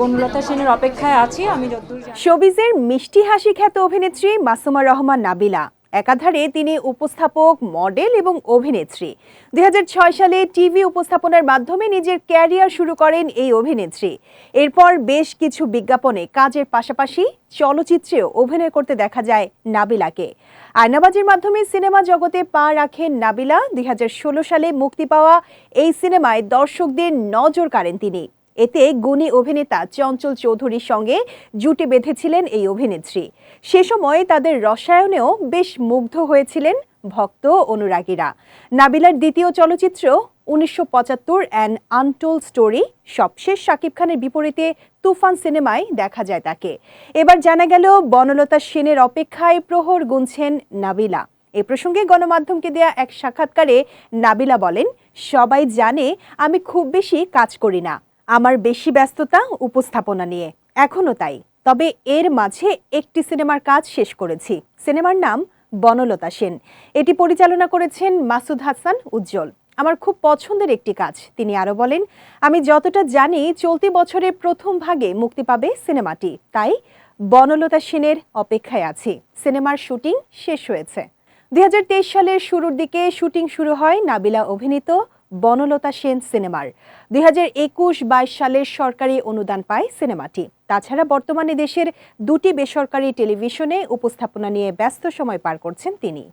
বনলতা সেনের অপেক্ষায় আছি, আমি যতদূর শোবিজের মিষ্টি হাসি খ্যাত অভিনেত্রী মাসুমা রহমান নাবিলা। একাধারে তিনি উপস্থাপক, মডেল এবং অভিনেত্রী। দু হাজার ছয় সালে টিভি উপস্থাপনার মাধ্যমে নিজের ক্যারিয়ার শুরু করেন এই অভিনেত্রী। এরপর বেশ কিছু বিজ্ঞাপনে কাজের পাশাপাশি চলচ্চিত্রেও অভিনয় করতে দেখা যায় নাবিলাকে। আয়নাবাজির মাধ্যমে সিনেমা জগতে পা রাখেন নাবিলা। দুই হাজার ষোলো সালে মুক্তি পাওয়া এই সিনেমায় দর্শকদের নজর কাড়েন তিনি। এতে গুণী অভিনেতা চঞ্চল চৌধুরীর সঙ্গে জুটি বেঁধেছিলেন এই অভিনেত্রী। সে সময় তাদের রসায়নেও বেশ মুগ্ধ হয়েছিলেন ভক্ত অনুরাগীরা। নাবিলার দ্বিতীয় চলচ্চিত্র উনিশশো পঁচাত্তর অ্যান আনটোল স্টোরি সবশেষ শাকিব খানের বিপরীতে তুফান সিনেমায় দেখা যায় তাকে। এবার জানা গেল বনলতা সেনের অপেক্ষায় প্রহর গুনছেন নাবিলা। এ প্রসঙ্গে গণমাধ্যমকে দেয়া এক সাক্ষাৎকারে নাবিলা বলেন, সবাই জানে আমি খুব বেশি কাজ করি না। আমার বেশি ব্যস্ততা উপস্থাপনা নিয়ে। এখনও তাই। তবে এর মাঝে একটি সিনেমার কাজ শেষ করেছি। সিনেমার নাম বনলতা সেন। এটি পরিচালনা করেছেন মাসুদ হাসান উজ্জ্বল। আমার খুব পছন্দের একটি কাজ, তিনি আরও বলেন, আমি যতটা জানি, চলতি বছরের প্রথম ভাগে মুক্তি পাবে সিনেমাটি। তাই বনলতা সেনের অপেক্ষায় আছি। সিনেমার শুটিং শেষ হয়েছে। দুই হাজার তেইশ সালের শুরুর দিকে শুটিং শুরু হয় নাবিলা অভিনীত বনলতা সেন সিনেমার। দুই হাজার একুশ বাইশ সালের সরকারি অনুদান পায় সিনেমাটি। তাছাড়া বর্তমানে দেশের দুটি বেসরকারি টেলিভিশনে উপস্থাপনা নিয়ে ব্যস্ত সময় পার করছেন তিনি।